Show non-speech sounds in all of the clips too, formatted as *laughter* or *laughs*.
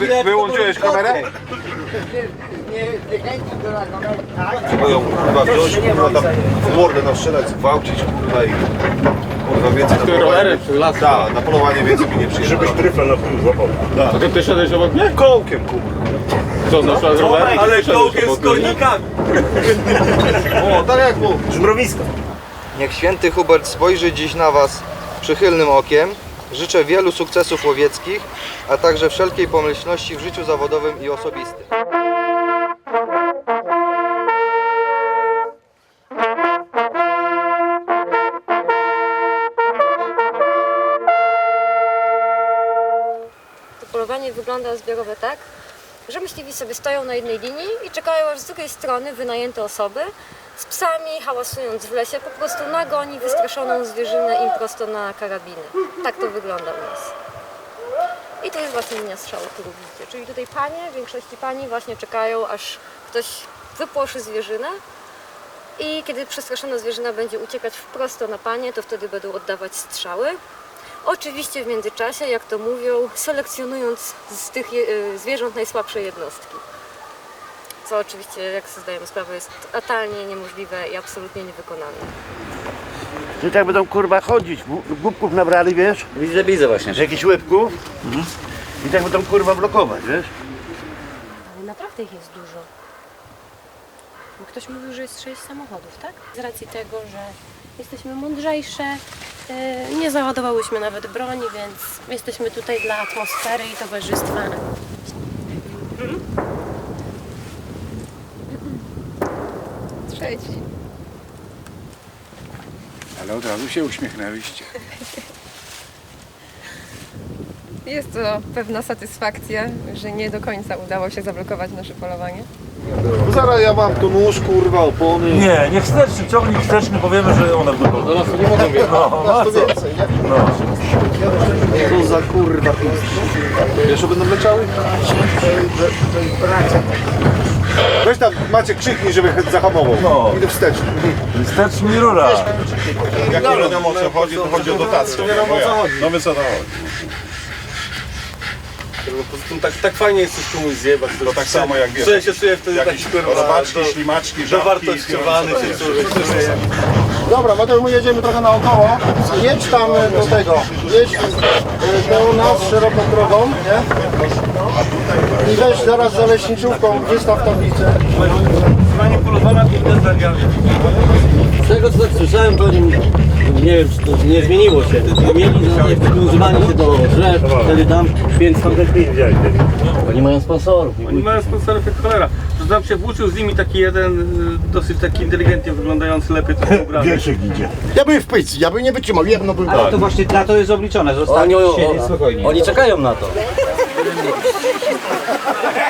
Wy, wyłączyłeś kamerę? Bo ją kurwa wziąć, kurwa tam w mordę nastrzelać, zgwałcić, kurwa i kurwa więcej na polowanie. Tak, na polowanie więcej mi nie przyjeżdża. Żebyś tryfla na tył złapał. A ty ty szedłeś obok mnie? Kołkiem kurwa. Co, na przykład rower? Ale kołkiem z mnie? kornikami. *laughs* O, tak jak mu. Żmrowisko. Niech święty Hubert spojrzy dziś na Was przychylnym okiem. Życzę wielu sukcesów łowieckich, a także wszelkiej pomyślności w życiu zawodowym i osobistym. To polowanie wygląda zbiorowe tak, że myśliwi sobie stoją na jednej linii i czekają aż z drugiej strony wynajęte osoby z psami, hałasując w lesie, po prostu nagoni wystraszoną zwierzynę im prosto na karabiny. Tak to wygląda u nas. I to jest właśnie linia strzału, którą widzicie. Czyli tutaj panie, w większości pani właśnie czekają, aż ktoś wypłoszy zwierzynę i kiedy przestraszona zwierzyna będzie uciekać wprost na panie, to wtedy będą oddawać strzały. Oczywiście w międzyczasie, jak to mówią, selekcjonując z tych je- y, zwierząt najsłabsze jednostki. Co oczywiście, jak sobie zdajemy sprawę, jest totalnie niemożliwe i absolutnie niewykonalne. Że tak będą kurwa chodzić, głupków nabrali, wiesz, Widzę, widzę właśnie. z jakichś łebków i tak będą kurwa blokować, wiesz. Ale naprawdę ich jest dużo. Bo Ktoś mówił, że jest sześć samochodów, tak? Z racji tego, że jesteśmy mądrzejsze, nie załadowałyśmy nawet broni, więc jesteśmy tutaj dla atmosfery i towarzystwa. Ale od razu się uśmiechnęliście. Jest to pewna satysfakcja, że nie do końca udało się zablokować nasze polowanie. No zaraz ja mam tu nóż, kurwa, opony. Nie, nie wsteczny, ciągnik wsteczny, powiemy, że one będą. Do lasu nie mogą wjechać. No, Masz to więcej, nie? Co za kurwa pizd. Wiesz, że będą leciały? Weź tam, Maciek, krzyknij, żeby zahamował. No. Idę wsteczny. wsteczny i rura. Jak nie wiadomo o co chodzi, to chodzi o dotację. wiadomo, o co chodzi. No wiesz co to chodzi. No, poza tym tak, tak fajnie jest coś komuś zjebać. To tak samo jak wiesz, Czuję się czuję wtedy jakieś taki kurwa robaczki, ślimaczki, żabki. dowartościowany się człowiek. Dobra, Mateusz, my jedziemy trochę naokoło. Jedź tam e, do tego. Jedź e, do nas szeroką drogą, nie? I weź zaraz za leśniczówką, wystaw tablicę. Manipulowana gimnazjaliami. Z tego co tak słyszałem, to oni, nie wiem czy to nie zmieniło się. Mieli za przywiązywanie się do drzew, wtedy tam, więc tam oni mają sponsorów. Oni mają sponsorów jak cholera. To tam się włóczył z nimi taki jeden y, dosyć taki inteligentnie wyglądający, lepiej to ubrany. Większych idzie. Ja bym w pyć, ja bym nie wytrzymał, jedno bym to właśnie na to jest obliczone, że oni, siedzieć spokojnie. Oni czekają na to. Thank you.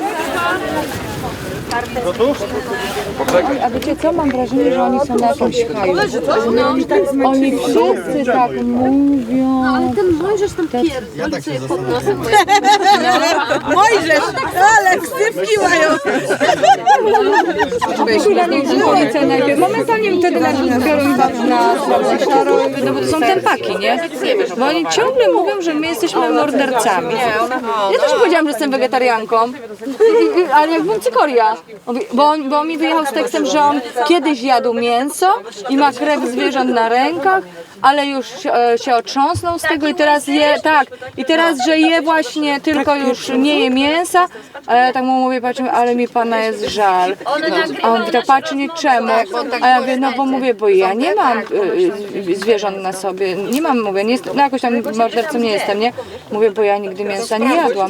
A wiecie co, mam wrażenie, że oni są na jakimś haju. Oni wszyscy tak mówią. Mojżesz tam pierdoli sobie pod nosem. *laughs* Mojżesz, ale ksywki mają. Żyje najpierw. Momentalnie wtedy na na słabą szarą. No bo to są tempaki, nie? Bo oni ciągle mówią, że my jesteśmy mordercami. Ja też powiedziałam, że jestem wegetarianką, *laughs* ale jak byłem cykoria. Bo, on, bo on mi wyjechał z tekstem, że on kiedyś jadł mięso i ma krew zwierząt na rękach, ale już e, się otrząsnął z tego i teraz je, tak, i teraz, że je właśnie tylko już nie je mięsa, a ja tak mu mówię, patrzę, ale mi pana jest żal. A on mówi, tak patrzy, nie czemu. A ja mówię, no bo mówię, bo ja nie mam y, zwierząt na sobie, nie mam, mówię, nie jest, no jakoś tam mordercą nie jestem, nie? Mówię, bo ja nigdy mięsa nie jadłam.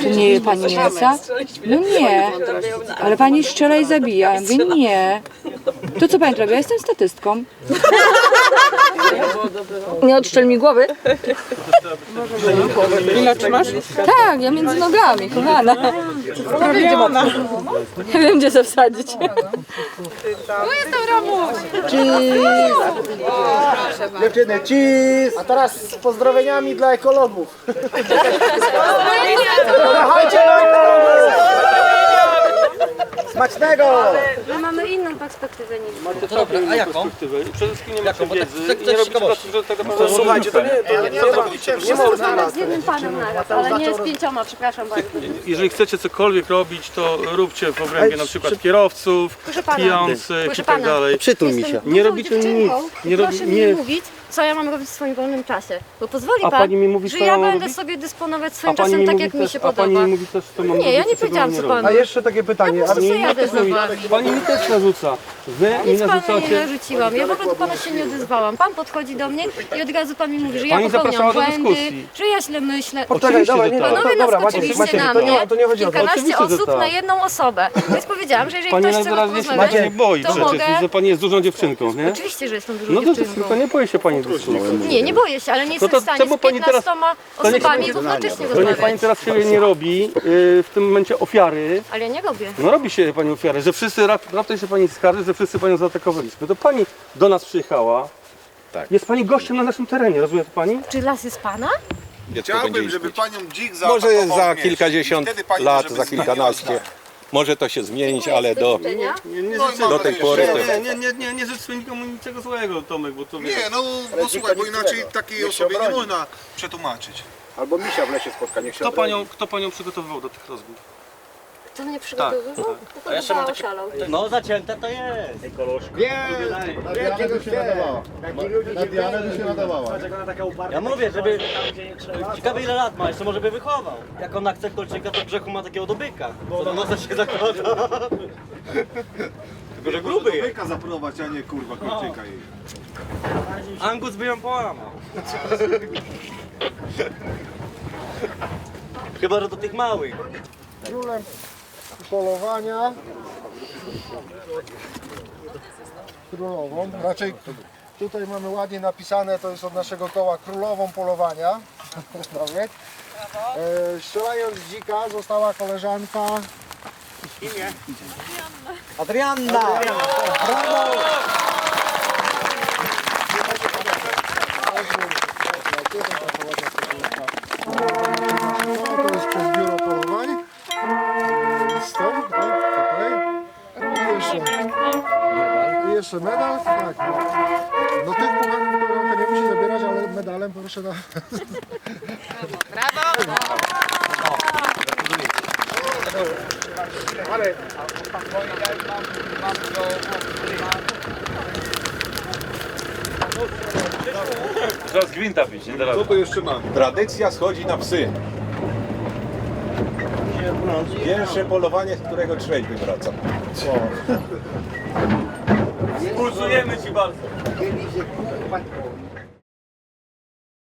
Czy nie je pani mięsa? No nie. Ale pani strzela i zabija. *laughs* Ja mówię, nie. To co pani robi? Ja jestem statystką. Nie odszczel mi głowy. Ile trzymasz? Tak, ja między nogami, kochana. Prawiona. Ja wiem, gdzie się wsadzić. Tu jestem Ramuś. Dziewczyny, cheese! A teraz z pozdrowieniami dla ekologów. Kochajcie do ekologów! Smacznego! My mamy inną perspektywę niż Dobra, a jaką? perspektywę. I przede wszystkim nie macie Jaką? Bo tak- wiedzy tak- tak nie robicie ciekawości. pracy, że tak naprawdę Słuchajcie, to nie, to nie, z jednym panem naraz, ale nie z pięcioma, przepraszam bardzo. Jeżeli chcecie cokolwiek robić, to róbcie w obrębie na przykład kierowców, Proszę pana. pijących Proszę i tak pana. dalej. Przytul mi się. Nie robicie nic. Nie robi, Proszę mi nie. mówić, co ja mam robić w swoim wolnym czasie. Bo pozwoli A pan, pani mi mówi, że co ja mam będę robić? sobie dysponować A swoim pani czasem mi tak, mówi jak mi też, się a pani podoba. mi mówi też, co mam Nie, ja robić, nie czego powiedziałam, nie co robić. pan A jeszcze takie pytanie. Ja po A prostu nie, jadę wami. Pani mi też narzuca. Wy mi Nic panu nie narzucacie. narzuciłam. Ja w ogóle do pana się nie odezwałam. Pan podchodzi do mnie i od razu pan mi mówi, że ja Pani popełniam zapraszała do błędy, dyskusji. że ja źle myślę. Poczekaj, dawaj, nie, Panowie dobra, nas Maciek, oczywiście Maciek, na to nie, mnie to nie chodzi o to. kilkanaście Oczywiście, że osób tak. na jedną osobę. Więc powiedziałam, że jeżeli Pani ktoś chce najwyraźniej się porozmawiać, nie boi to przecież, mogę. że pani jest dużą dziewczynką, nie? Oczywiście, że jestem dużą No to, dziewczynką. tylko nie boi się pani dyskusji. Nie, nie boję się, ale nie jestem to w stanie czemu z pani teraz- 15 to niech osobami będzie- równocześnie To niech pani rozmawiać. teraz siebie nie robi yy, w tym momencie ofiary. Ale ja nie robię. No robi się pani ofiarę, że wszyscy, rap- raptem się pani skarży, że wszyscy panią zaatakowaliśmy. To pani do nas przyjechała. Tak. Jest pani gościem na naszym terenie, rozumie to pani? Czy las jest pana? Chciałbym, żeby panią dzik Może zaatakował za kilkadziesiąt Wtedy pani lat, może za zmieniła kilkanaście. zdanie. Może to się zmienić, ale do... Nie, nie, No i życzę, mam do tej nadzieję, pory że- to- nie, nie, nie, nie, nie życzę nikomu niczego złego, Tomek, bo to wiesz. Nie, no bo słuchaj, bo inaczej takiej osobie nie można przetłumaczyć. Albo misia w lesie spotka, niech Kto panią, kto panią przygotowywał do tych rozmów? To mnie przygotowywał? A jeszcze mam takie... oszalał. No zacięte to jest. Diana by się nadawała. Na Dianę by się nadawała. Ja mówię, żeby... Ciekawe ile lat ma, jeszcze może by wychował. Jak ona chce kolczyka, to grzechu ma takiego do byka. To do nosa się zakłada. *laughs* Tylko, że gruby jest. Byka zaprowadź, a nie kurwa kolczyka jej. Angus by ją połamał. *laughs* Chyba, że do tych małych. Królem polowania. Królową. Raczej tutaj mamy ładnie napisane, to jest od naszego koła królową polowania. Nawet. E, strzelając dzika została koleżanka. Adrianna! No, proszę na... Trzeba z gwinta pić, nie teraz. Co tu jeszcze mam? Tradycja schodzi na psy. Pierwsze polowanie, z którego trzeźwy wraca. Pulsujemy ci bardzo.